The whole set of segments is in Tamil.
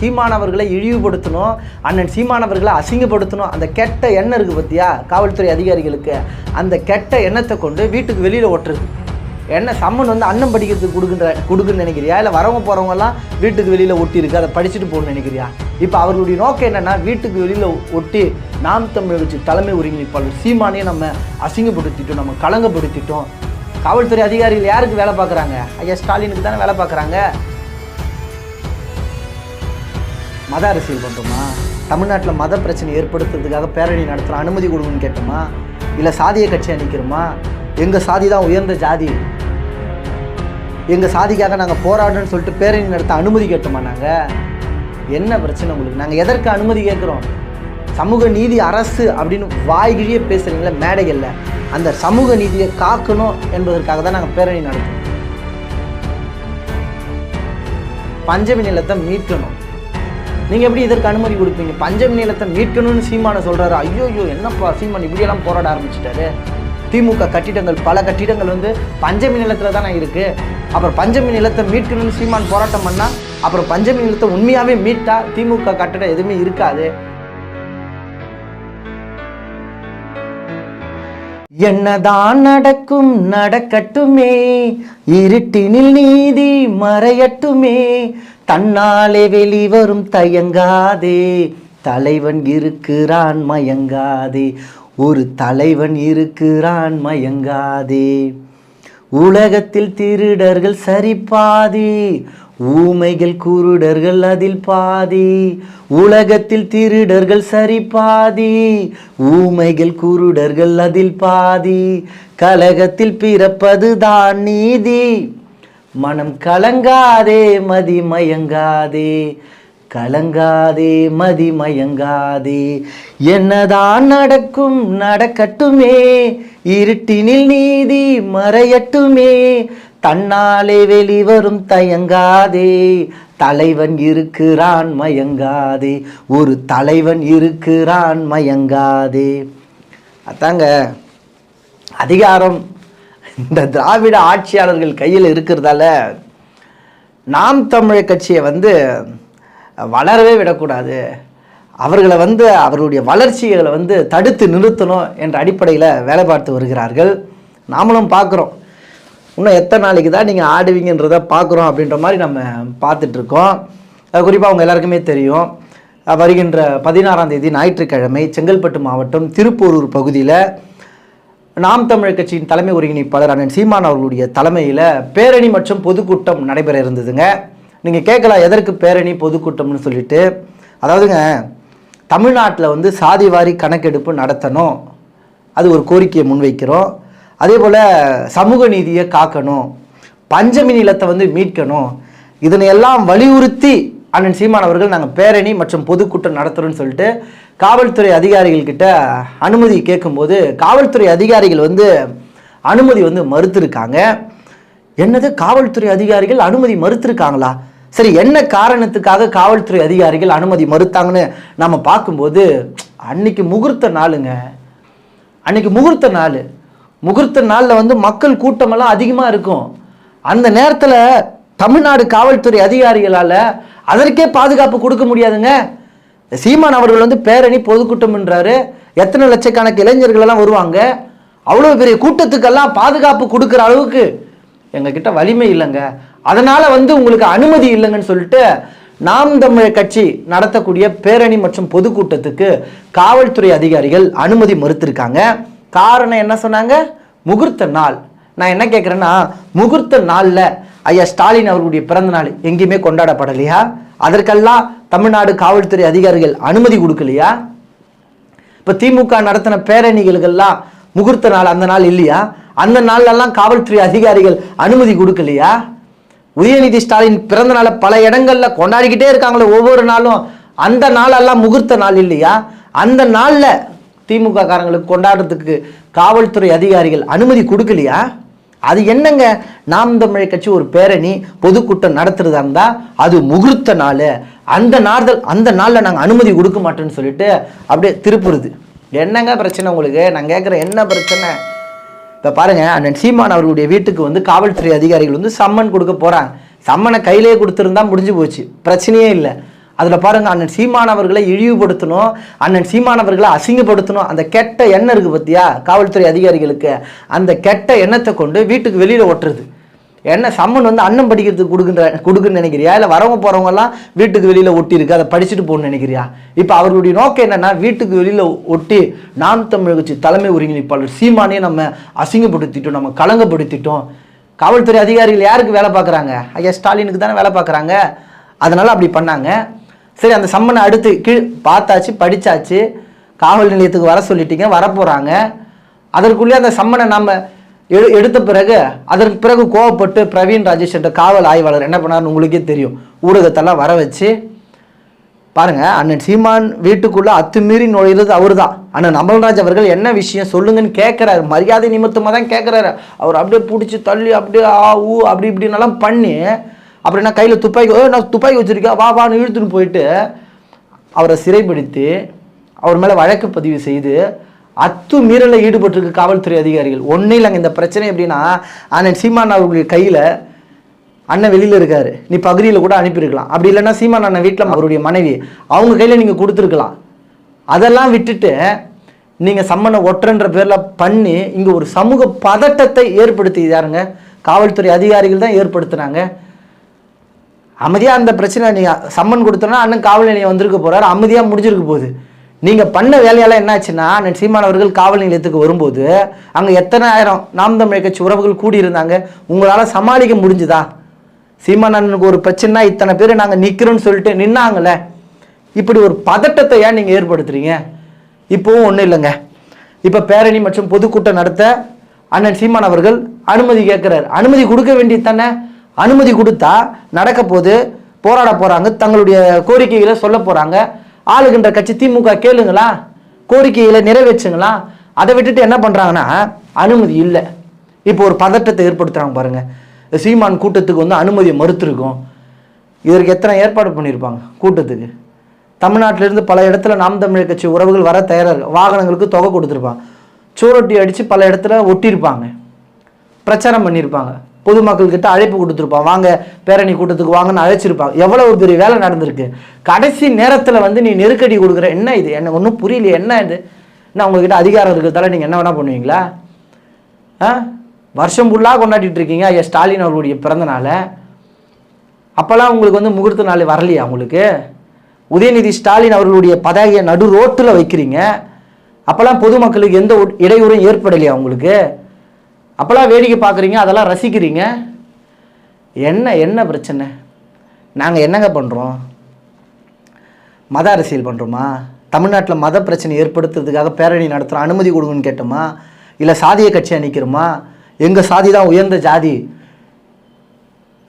சீமானவர்களை இழிவுபடுத்தணும் அண்ணன் சீமானவர்களை அசிங்கப்படுத்தணும். அந்த கெட்ட எண்ணம் இருக்குது பார்த்தியா காவல்துறை அதிகாரிகளுக்கு. அந்த கெட்ட எண்ணத்தை கொண்டு வீட்டுக்கு வெளியில் ஒட்டுறது. என்ன சம்மன் வந்து அண்ணன் படிக்கிறதுக்கு கொடுக்குன்ற கொடுக்குன்னு நினைக்கிறியா? இல்லை வரவங்க போகிறவங்கலாம் வீட்டுக்கு வெளியில் ஒட்டியிருக்கு. அதை படிச்சுட்டு போகணும்னு நினைக்கிறியா? இப்போ அவர்களுடைய நோக்கம் என்னென்னா வீட்டுக்கு வெளியில் ஒட்டி நாம் தமிழ் வச்சு தலைமை ஒருங்கிணைப்பாளர் சீமானையும் நம்ம அசிங்கப்படுத்திட்டோம் நம்ம கலங்கப்படுத்திட்டோம் காவல்துறை அதிகாரிகள் யாருக்கு வேலை பார்க்குறாங்க? ஐயா ஸ்டாலினுக்கு தானே வேலை பார்க்குறாங்க? மத அரசியல் பண்ணுறோமா தமிழ்நாட்டில் மத பிரச்சனை ஏற்படுத்துறதுக்காக பேரணி நடத்துகிற அனுமதி கொடுங்கன்னு கேட்டோமா? இல்லை சாதிய கட்சியாக நிற்கிறோமா எங்கள் சாதி தான் உயர்ந்த ஜாதி. எங்கள் சாதிக்காக நாங்கள் போராடணும்னு சொல்லிட்டு பேரணி நடத்த அனுமதி கேட்டோமா நாங்கள் என்ன பிரச்சனை உங்களுக்கு? நாங்கள் எதற்கு அனுமதி கேட்குறோம்? சமூக நீதி அரசு அப்படின்னு வாய்கிழியே பேசுகிறீங்களே மேடைகளில். அந்த சமூக நீதியை காக்கணும் என்பதற்காக தான் நாங்கள் பேரணி நடத்துகிறோம் பஞ்சமி நிலத்தை மீட்கணும் நீங்கள் எப்படி இதற்கு அனுமதி கொடுப்பீங்க? பஞ்சம் நிலத்தை மீட்கணும்னு சீமான சொல்கிறாரு ஐயோ ஐயோ என்னப்பா சீமான் இப்படியெல்லாம் போராட ஆரம்பிச்சிட்டாரு? திமுக கட்டிடங்கள் பல கட்டிடங்கள் வந்து பஞ்சமி நிலத்தில் தானே இருக்குது அப்புறம் பஞ்சமி நிலத்தை மீட்கணும்னு சீமான் போராட்டம் பண்ணால் அப்புறம் பஞ்சமி நிலத்தை உண்மையாகவே மீட்டால் திமுக கட்டிடம் எதுவுமே இருக்காது. என்னதான் நடக்கும் நடக்கட்டுமே. இருட்டினில் நீதி மறையட்டுமே. தன்னாலே வெளிவரும் தயங்காதே. தலைவன் இருக்கிறான் மயங்காதே. ஒரு தலைவன் இருக்கிறான் மயங்காதே. உலகத்தில் திருடர்கள் சரி ஊமைகள் குருடர்கள் அதில் பாதி உலகத்தில் திருடர்கள் சரி பாதி ஊமைகள் குருடர்கள் அதில் பாதி கலகத்தில் பிறப்பது தான் நீதி. மனம் கலங்காதே மதி மயங்காதே கலங்காதே மதி மயங்காதே. என்னதான் நடக்கும் நடக்கட்டுமே இருட்டினில் நீதி மறையட்டுமே தன்னாலே வெளிவரும் தயங்காதே. தலைவன் இருக்கிறான் மயங்காதே. ஒரு தலைவன் இருக்கிறான் மயங்காதே. அதாங்க அதிகாரம். இந்த திராவிட ஆட்சியாளர்கள் கையில் இருக்கிறதால நாம் தமிழர் கட்சியை வந்து வளரவே விடக்கூடாது. அவர்களை வந்து அவர்களுடைய வளர்ச்சிகளை வந்து தடுத்து நிறுத்தணும் என்ற அடிப்படையில் வேலை பார்த்து வருகிறார்கள். நாமளும் பார்க்குறோம். இன்னும் எத்தனை நாளைக்கு தான் நீங்கள் ஆடுவீங்கன்றதை பார்க்குறோம் அப்படின்ற மாதிரி நம்ம பார்த்துட்ருக்கோம். குறிப்பாக அவங்க எல்லாருக்குமே தெரியும். வருகின்ற பதினாறாம் தேதி ஞாயிற்றுக்கிழமை செங்கல்பட்டு மாவட்டம் திருப்போரூர் பகுதியில் நாம் தமிழர் கட்சியின் தலைமை ஒருங்கிணைப்பாளர் அண்ணன் சீமான் அவர்களுடைய தலைமையில் பேரணி மற்றும் பொதுக்கூட்டம் நடைபெற இருந்ததுங்க. நீங்கள் கேட்கலாம் எதற்கு பேரணி பொதுக்கூட்டம்னு சொல்லிட்டு. அதாவதுங்க தமிழ்நாட்டில் வந்து சாதிவாரி கணக்கெடுப்பு நடத்தணும். அது ஒரு கோரிக்கையை முன்வைக்கிறோம். அதே போல் சமூக நீதியை காக்கணும் பஞ்சமி நிலத்தை வந்து மீட்கணும் இதனை எல்லாம் வலியுறுத்தி அண்ணன் சீமான் அவர்கள் நாங்கள் பேரணி மற்றும் பொதுக்கூட்டம் நடத்துகிறோம்னு சொல்லிட்டு காவல்துறை அதிகாரிகள்கிட்ட அனுமதி கேட்கும்போது காவல்துறை அதிகாரிகள் வந்து அனுமதி வந்து மறுத்திருக்காங்க. என்னது? காவல்துறை அதிகாரிகள் அனுமதி மறுத்திருக்காங்களா? சரி என்ன காரணத்துக்காக காவல்துறை அதிகாரிகள் அனுமதி மறுத்தாங்கன்னு நம்ம பார்க்கும்போது அன்னைக்கு முகூர்த்த நாளுங்க. அன்னைக்கு முகூர்த்த நாள். முகூர்த்த நாளில் வந்து மக்கள் கூட்டமெல்லாம் அதிகமாக இருக்கும். அந்த நேரத்தில் தமிழ்நாடு காவல்துறை அதிகாரிகளால் அதற்கே பாதுகாப்பு கொடுக்க முடியாதுங்க. சீமான் அவர்கள் வந்து பேரணி பொதுக்கூட்டம்ன்றாரு. எத்தனை லட்சக்கணக்கு இளைஞர்களெல்லாம் வருவாங்க. அவ்வளோ பெரிய கூட்டத்துக்கெல்லாம் பாதுகாப்பு கொடுக்குற அளவுக்கு எங்ககிட்ட வலிமை இல்லைங்க. அதனால் வந்து உங்களுக்கு அனுமதி இல்லைங்கன்னு சொல்லிட்டு நாம் தமிழர் கட்சி நடத்தக்கூடிய பேரணி மற்றும் பொதுக்கூட்டத்துக்கு காவல்துறை அதிகாரிகள் அனுமதி மறுத்திருக்காங்க. காரணம் என்ன சொன்னாங்க? முகூர்த்த நாள். நான் என்ன கேட்குறேன்னா முகூர்த்த நாளில் ஐயா ஸ்டாலின் அவர்களுடைய பிறந்த நாள் எங்கேயுமே கொண்டாடப்படலையா? அதற்கெல்லாம் தமிழ்நாடு காவல்துறை அதிகாரிகள் அனுமதி கொடுக்கலையா? இப்போ திமுக நடத்தின பேரணிகளுக்கெல்லாம் முகூர்த்த நாள் அந்த நாள் இல்லையா? அந்த நாள்லெல்லாம் காவல்துறை அதிகாரிகள் அனுமதி கொடுக்கலையா? உதயநிதி ஸ்டாலின் பிறந்த நாளை பல இடங்களில் கொண்டாடிக்கிட்டே இருக்காங்களே ஒவ்வொரு நாளும். அந்த நாளெல்லாம் முகூர்த்த நாள் இல்லையா? அந்த நாளில் திமுக காரங்களுக்கு கொண்டாடுறதுக்கு காவல்துறை அதிகாரிகள் அனுமதி கொடுக்கலையா? அது என்னங்க? நாம் தமிழை கட்சி ஒரு பேரணி பொதுக்கூட்டம் நடத்துறதா இருந்தால் அது முகூர்த்த நாள். அந்த நாள் அந்த நாளில் நாங்கள் அனுமதி கொடுக்க மாட்டோம்னு சொல்லிட்டு அப்படியே திருப்புறது. என்னங்க பிரச்சனை உங்களுக்கு? நான் கேட்குறேன் என்ன பிரச்சனை? இப்போ பாருங்க அண்ணன் சீமான் அவர்களுடைய வீட்டுக்கு வந்து காவல்துறை அதிகாரிகள் வந்து சம்மன் கொடுக்க போகிறாங்க சம்மனை கையிலேயே கொடுத்துருந்தா முடிஞ்சு போச்சு. பிரச்சனையே இல்லை. அதில் பாருங்கள் அண்ணன் சீமானவர்களை இழிவுபடுத்தணும் அண்ணன் சீமானவர்களை அசிங்கப்படுத்தணும். அந்த கெட்ட எண்ணம் இருக்குது பார்த்தியா காவல்துறை அதிகாரிகளுக்கு. அந்த கெட்ட எண்ணத்தை கொண்டு வீட்டுக்கு வெளியில் ஒட்டுறது. என்ன சம்மன் வந்து அன்னம் படிக்கிறதுக்கு கொடுக்குன்ற கொடுக்குன்னு நினைக்கிறியா? இல்லை வரவங்க போகிறவங்கெல்லாம் வீட்டுக்கு வெளியில் ஒட்டியிருக்கு அதை படிச்சுட்டு போகணும்னு நினைக்கிறியா? இப்போ அவர்களுடைய நோக்கம் என்னென்னா வீட்டுக்கு வெளியில் ஒட்டி நாம் தமிழ் கட்சி தலைமை ஒருங்கிணைப்பாளர் சீமானே நம்ம அசிங்கப்படுத்திட்டோம் நம்ம கலங்கப்படுத்திட்டோம். காவல்துறை அதிகாரிகள் யாருக்கு வேலை பார்க்குறாங்க? ஐயா ஸ்டாலினுக்கு தானே வேலை பார்க்குறாங்க. அதனால் அப்படி பண்ணாங்க. சரி அந்த சம்மனை அடுத்து கீழ் பார்த்தாச்சு படித்தாச்சு காவல் நிலையத்துக்கு வர சொல்லிட்டீங்க வரப்போகிறாங்க அதற்குள்ளே அந்த சம்மனை நம்ம எடு எடுத்த பிறகு அதற்கு பிறகு கோவப்பட்டு பிரவீன் ராஜேஷ் என்ற காவல் ஆய்வாளர் என்ன பண்ணாருன்னு உங்களுக்கே தெரியும். ஊடகத்தெல்லாம் வர வச்சு பாருங்கள் அண்ணன் சீமான் வீட்டுக்குள்ளே அத்துமீறி நுழையிறது அவர் தான் அண்ணன் அமல்ராஜ் அவர்கள் என்ன விஷயம் சொல்லுங்கன்னு கேட்குறாரு மரியாதை நிமித்தமாக தான் கேட்குறாரு அவர் அப்படியே பிடிச்சி தள்ளி அப்படியே ஆ ஊ அப்படி இப்படின்னெல்லாம் பண்ணி அப்படின்னா கையில் துப்பாக்கி ஓ நான் துப்பாக்கி வச்சிருக்கேன் வா வான்னு இழுத்துன்னு போயிட்டு அவரை சிறைப்படுத்தி அவர் மேலே வழக்கு பதிவு செய்து அத்துமீறலில் ஈடுபட்டிருக்கு காவல்துறை அதிகாரிகள். ஒன்றும் இல்லைங்க இந்த பிரச்சனை எப்படின்னா அண்ணன் சீமான் அவர்களுடைய கையில் அண்ணன் வெளியில் இருக்கார். நீ பகுதியில் கூட அனுப்பியிருக்கலாம். அப்படி இல்லைன்னா சீமான் அண்ணன் வீட்டில் அவருடைய மனைவி அவங்க கையில் நீங்கள் கொடுத்துருக்கலாம். அதெல்லாம் விட்டுட்டு நீங்கள் சம்மனை ஒற்றன்ற பேரில் பண்ணி இங்கே ஒரு சமூக பதட்டத்தை ஏற்படுத்தி யாருங்க? காவல்துறை அதிகாரிகள் தான் ஏற்படுத்துனாங்க. அமைதியாக அந்த பிரச்சனை நீங்கள் சம்மன் கொடுத்தோன்னா அண்ணன் காவல் நிலையம் வந்திருக்க போகிறார் அமைதியாக முடிஞ்சிருக்க போகுது. நீங்கள் பண்ண வேலையெல்லாம் என்னாச்சுன்னா அண்ணன் சீமான் அவர்கள் காவல் நிலையத்துக்கு வரும்போது அங்கே எத்தனை ஆயிரம் நாம் தமிழ் கட்சி உறவுகள் கூடியிருந்தாங்க? உங்களால் சமாளிக்க முடிஞ்சுதா? சீமான் அண்ணனுக்கு ஒரு பிரச்சனைனா இத்தனை பேர் நாங்கள் நிற்கிறோன்னு சொல்லிட்டு நின்னாங்களே இப்படி ஒரு பதட்டத்தை ஏன் நீங்கள் ஏற்படுத்துறீங்க? இப்போவும் ஒன்றும் இல்லைங்க. இப்போ பேரணி மற்றும் பொதுக்கூட்டம் நடத்த அண்ணன் சீமான் அவர்கள் அனுமதி கேட்குறாரு. அனுமதி கொடுக்க வேண்டியது தானே? அனுமதி கொடுத்தா நடக்க போது போராட போகிறாங்க தங்களுடைய கோரிக்கைகளை சொல்ல போகிறாங்க ஆளுகின்ற கட்சி திமுக கேளுங்களா? கோரிக்கைகளை நிறைவேற்றுங்களா? அதை விட்டுட்டு என்ன பண்ணுறாங்கன்னா அனுமதி இல்லை. இப்போ ஒரு பதட்டத்தை ஏற்படுத்துகிறாங்க பாருங்க. சீமான் கூட்டத்துக்கு வந்து அனுமதியை மறுத்துருக்கோம். இதற்கு எத்தனை ஏற்பாடு பண்ணியிருப்பாங்க கூட்டத்துக்கு? தமிழ்நாட்டிலிருந்து பல இடத்துல நாம் தமிழர் கட்சி உறவுகள் வர தயாராக வாகனங்களுக்கு தொகை கொடுத்துருப்பாங்க. சூரொட்டி அடித்து பல இடத்துல ஒட்டியிருப்பாங்க. பிரச்சாரம் பண்ணியிருப்பாங்க. பொதுமக்கள்கிட்ட அழைப்பு கொடுத்துருப்பான். வாங்க பேரணி கூட்டத்துக்கு வாங்கன்னு அழைச்சிருப்பான். எவ்வளவு பெரிய வேலை நடந்திருக்கு. கடைசி நேரத்தில் வந்து நீ நெருக்கடி கொடுக்குற என்ன இது? என்ன ஒன்றும் புரியலையே. என்ன இது? என்ன உங்ககிட்ட அதிகாரம் இருக்கிறதால நீங்கள் என்ன வேணால் பண்ணுவீங்களா? ஆ? வருஷம் ஃபுல்லாக கொண்டாடிட்டு இருக்கீங்க. ஐயா ஸ்டாலின் அவர்களுடைய பிறந்த நாளை அப்போல்லாம் உங்களுக்கு வந்து முகூர்த்த நாள் வரலையா உங்களுக்கு? உதயநிதி ஸ்டாலின் அவர்களுடைய பதாகையை நடு ரோட்டில் வைக்கிறீங்க. அப்போல்லாம் பொதுமக்களுக்கு எந்த இடையூறும் ஏற்படலையா உங்களுக்கு? அப்போல்லாம் வேடிக்கை பார்க்குறீங்க அதெல்லாம் ரசிக்கிறீங்க. என்ன என்ன பிரச்சனை? நாங்கள் என்னங்க பண்ணுறோம் மத அரசியல் பண்ணுறோமா தமிழ்நாட்டில் மத பிரச்சனை ஏற்படுத்துறதுக்காக பேரணி நடத்துகிறோம் அனுமதி கொடுங்கன்னு கேட்டோமா? இல்லை சாதிய கட்சியாக நிற்கிறோமா எங்கள் சாதி தான் உயர்ந்த ஜாதி.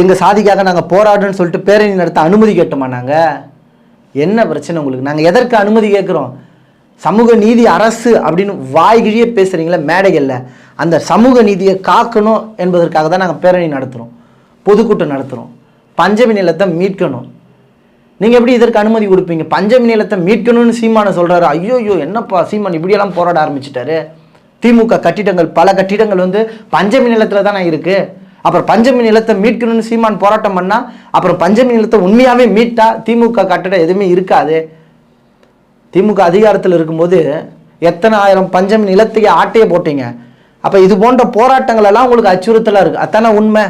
எங்கள் சாதிக்காக நாங்கள் போராடுன்னு சொல்லிட்டு பேரணி நடத்த அனுமதி கேட்டோமா நாங்கள் என்ன பிரச்சனை உங்களுக்கு? நாங்கள் எதற்கு அனுமதி கேட்குறோம்? சமூக நீதி அரசு அப்படின்னு வாய்கிழியே பேசுகிறீங்களே மேடைகளில். அந்த சமூக நீதியை காக்கணும் என்பதற்காக தான் நாங்கள் பேரணி நடத்துகிறோம் பொதுக்கூட்டம் நடத்துகிறோம் பஞ்சமி நிலத்தை மீட்கணும். நீங்கள் எப்படி இதற்கு அனுமதி கொடுப்பீங்க? பஞ்சமி நிலத்தை மீட்கணும்னு சீமானை சொல்கிறாரு ஐயோ ஐயோ என்னப்பா சீமான் இப்படியெல்லாம் போராட ஆரம்பிச்சிட்டாரு? திமுக கட்டிடங்கள் பல கட்டிடங்கள் வந்து பஞ்சமி நிலத்தில் தானே இருக்குது அப்புறம் பஞ்சமி நிலத்தை மீட்கணும்னு சீமான் போராட்டம் பண்ணால் அப்புறம் பஞ்சமி நிலத்தை உண்மையாகவே மீட்டா? திமுக கட்டிடம் எதுவுமே இருக்காது. திமுக அதிகாரத்தில் இருக்கும்போது எத்தனை ஆயிரம் பஞ்சம் நிலத்துக்கு ஆட்டையே போட்டீங்க. அப்போ இது போன்ற போராட்டங்கள் எல்லாம் உங்களுக்கு அச்சுறுத்தலாக இருக்குது அதானே உண்மை?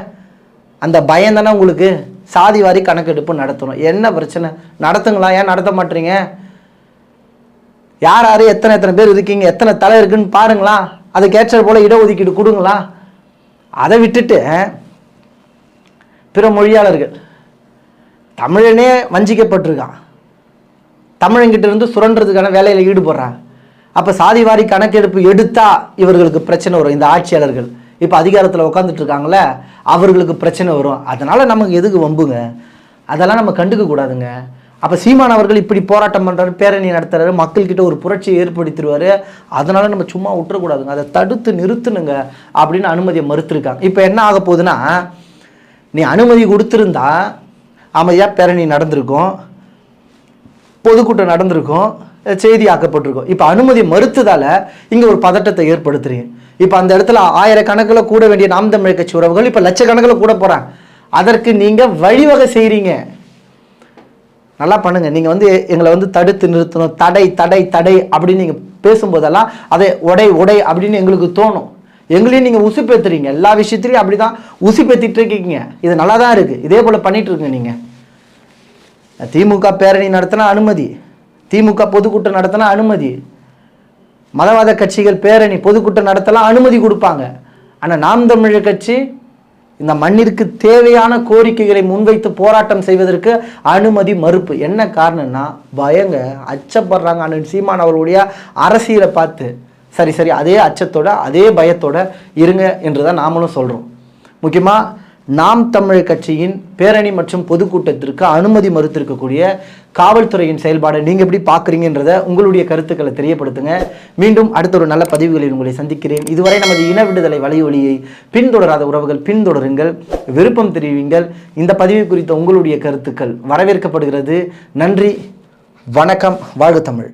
அந்த பயம் தானே உங்களுக்கு? சாதி வாரி கணக்கெடுப்பு நடத்தணும். என்ன பிரச்சனை? நடத்துங்களா? ஏன் நடத்த மாட்டீங்க? யார் யார்? எத்தனை எத்தனை பேர் இருக்கீங்க? எத்தனை தலை இருக்குன்னு பாருங்களா. அதுக்கேற்ற போல் இடஒதுக்கீடு கொடுங்களா. அதை விட்டுட்டு பிற மொழியாளர்கள் தமிழனே வஞ்சிக்கப்பட்டிருக்கான். தமிழங்கிட்ட இருந்து சுரண்டுறதுக்கான வேலையில் ஈடுபடுறாங்க அப்போ சாதிவாரி கணக்கெடுப்பு எடுத்தால் இவர்களுக்கு பிரச்சனை வரும். இந்த ஆட்சியாளர்கள். இப்போ அதிகாரத்தில் உட்காந்துட்டு இருக்காங்களே அவர்களுக்கு பிரச்சனை வரும். அதனால் நமக்கு எதுக்கு வம்புங்க? அதெல்லாம் நம்ம கண்டுக்க கூடாதுங்க. அப்போ சீமான் அவர்கள் இப்படி போராட்டம் பண்ணுறாரு பேரணி நடத்துறாரு மக்கள்கிட்ட ஒரு புரட்சியை ஏற்படுத்திடுவாரு. அதனால் நம்ம சும்மா விட்டுறக்கூடாதுங்க. அதை தடுத்து நிறுத்தணுங்க அப்படின்னு அனுமதியை மறுத்துருக்காங்க. இப்போ என்ன ஆக போகுதுன்னா நீ அனுமதி கொடுத்துருந்தா அமைதியாக பேரணி நடந்திருக்கும். பொதுக்கூட்டம் நடந்திருக்கும் செய்தி ஆக்கப்பட்டிருக்கும் இப்போ அனுமதி மறுத்ததால் இங்கே ஒரு பதட்டத்தை ஏற்படுத்துறீங்க. இப்போ அந்த இடத்துல ஆயிரக்கணக்கில் கூட வேண்டிய நாம் தமிழ் கட்சி உறவுகள் இப்போ லட்சக்கணக்கில் கூட போகிறாங்க அதற்கு நீங்கள் வழிவகை செய்கிறீங்க நல்லா பண்ணுங்க. நீங்கள் வந்து எங்களை வந்து தடுத்து நிறுத்தணும். தடை தடை தடை அப்படின்னு நீங்கள் பேசும்போதெல்லாம் அதை உடை உடை அப்படின்னு எங்களுக்கு தோணும். எங்களையும் நீங்கள் உசுப்பேத்துறீங்க. எல்லா விஷயத்துலையும் அப்படி தான் உசுப்பேத்திட்டு இருக்கீங்க. இது நல்லா தான் இருக்குது இதே போல் பண்ணிட்டு இருக்கீங்க நீங்கள் திமுக பேரணி நடத்தினா அனுமதி. திமுக பொதுக்கூட்டம் நடத்தினா அனுமதி. மதவாத கட்சிகள் பேரணி பொதுக்கூட்டம் நடத்தலாம் அனுமதி கொடுப்பாங்க. ஆனால் நாம் தமிழர் கட்சி இந்த மண்ணிற்கு தேவையான கோரிக்கைகளை முன்வைத்து போராட்டம் செய்வதற்கு அனுமதி மறுப்பு. என்ன காரணம்னா பயங்க அச்சப்படுறாங்க அண்ணன் சீமான் அவர்களுடைய அரசியலை பார்த்து. சரி சரி அதே அச்சத்தோட அதே பயத்தோட இருங்க என்று தான் நாமளும் சொல்கிறோம் முக்கியமாக நாம் தமிழ் கட்சியின் பேரணி மற்றும் பொதுக்கூட்டத்திற்கு அனுமதி மறுத்திருக்கக்கூடிய காவல்துறையின் செயல்பாடை நீங்கள் எப்படி பார்க்குறீங்கன்றத உங்களுடைய கருத்துக்களை தெரியப்படுத்துங்க. மீண்டும் அடுத்த ஒரு நல்ல பதிவுகளில் உங்களை சந்திக்கிறேன். இதுவரை நமது இன விடுதலை வலையொலியை பின்தொடராத உறவுகள் பின்தொடருங்கள் விருப்பம் தெரிவிங்கள் இந்த பதிவு குறித்த உங்களுடைய கருத்துக்கள் வரவேற்கப்படுகிறது. நன்றி வணக்கம் வாழ்க தமிழ்.